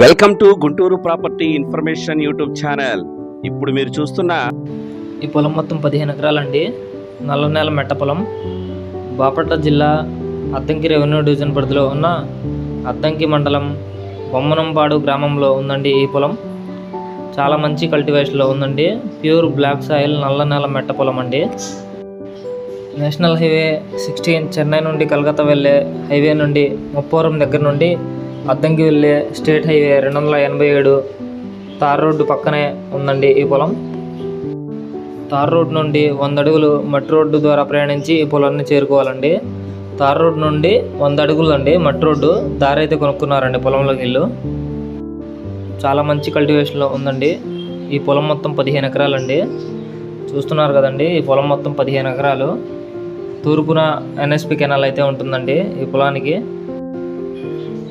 Welcome to Guntur property information YouTube channel ఇప్పుడు మీరు చూస్తున్న ఈ పొలం మొత్తం పదిహేను ఎకరాలండి. నల్లనేల మెట్ట పొలం. బాపట్ల జిల్లా అద్దంకి రెవెన్యూ డివిజన్ పరిధిలో ఉన్న అద్దంకి మండలం బొమ్మనంపాడు గ్రామంలో ఉందండి ఈ పొలం. చాలా మంచి కల్టివేషన్లో ఉందండి. ప్యూర్ బ్లాక్ సాయిల్ నల్ల నేల మెట్ట పొలం అండి. నేషనల్ హైవే సిక్స్టీన్ చెన్నై నుండి కలకత్తా వెళ్ళే హైవే నుండి ముప్పవరం దగ్గర నుండి అద్దంకి వెళ్ళే స్టేట్ హైవే రెండు వందల ఎనభై ఏడు తార్ రోడ్డు పక్కనే ఉందండి ఈ పొలం. తార్ రోడ్ నుండి వంద అడుగులు మట్టి రోడ్డు ద్వారా ప్రయాణించి ఈ పొలాన్ని చేరుకోవాలండి. తార్ రోడ్ నుండి వంద అడుగులు అండి మట్టి రోడ్డు దారి అయితే కొనుక్కున్నారండి పొలంలోకి ఇల్లు చాలా మంచి కల్టివేషన్లో ఉందండి. ఈ పొలం మొత్తం పదిహేను ఎకరాలండి. చూస్తున్నారు కదండి ఈ పొలం మొత్తం పదిహేను ఎకరాలు. తూర్పున ఎన్ఎస్పి కెనాల్ అయితే ఉంటుందండి ఈ పొలానికి.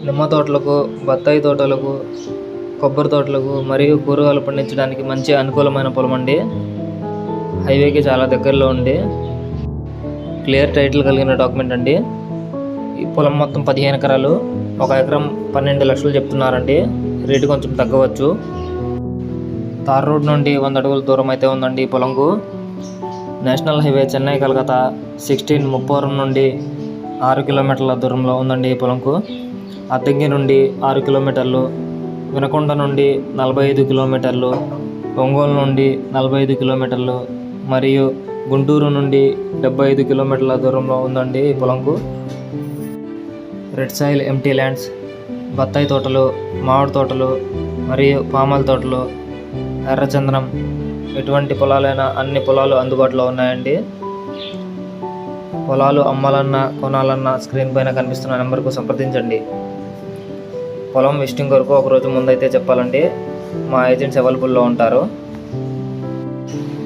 నిమ్మ తోటలకు బత్తాయి తోటలకు కొబ్బరి తోటలకు మరియు కూరగాయలు పండించడానికి మంచి అనుకూలమైన పొలం అండి. హైవేకి చాలా దగ్గరలో ఉండి క్లియర్ టైటిల్ కలిగిన డాక్యుమెంట్ అండి. ఈ పొలం మొత్తం పదిహేను ఎకరాలు. ఒక ఎకరం పన్నెండు లక్షలు చెప్తున్నారండి. రేటు కొంచెం తగ్గవచ్చు. తార్ రోడ్ నుండి వంద అడుగుల దూరం అయితే ఉందండి ఈ పొలంకు. National highway Chennai Calcutta sixteen Muppavaram నుండి ఆరు కిలోమీటర్ల దూరంలో ఉందండి ఈ పొలంకు. అద్దంకి నుండి ఆరు కిలోమీటర్లు వినకొండ నుండి నలభై ఐదు కిలోమీటర్లు ఒంగోలు నుండి నలభై ఐదు కిలోమీటర్లు మరియు గుంటూరు నుండి డెబ్బై ఐదు కిలోమీటర్ల దూరంలో ఉందండి ఈ పొలంకు. రెడ్ సాయిల్ ఎంటీ ల్యాండ్స్ బత్తాయి తోటలు మామిడి తోటలు మరియు పామల తోటలు ఎర్రచందనం ఎటువంటి పొలాలైనా అన్ని పొలాలు అందుబాటులో ఉన్నాయండి. పొలాలు అమ్మాలన్నా కొనాలన్నా స్క్రీన్ పైన కనిపిస్తున్న నెంబర్కు సంప్రదించండి. పొలం విజిటింగ్ వరకు ఒక రోజు ముందైతే చెప్పాలండి మా ఏజెంట్స్ అవైలబుల్లో ఉంటారు.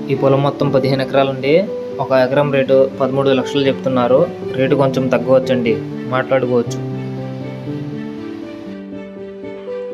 ఈ పొలం మొత్తం పదిహేను ఎకరాలండి ఒక ఎకరం రేటు పదమూడు లక్షలు చెప్తున్నారు. రేటు కొంచెం తగ్గవచ్చండి. మాట్లాడుకోవచ్చు.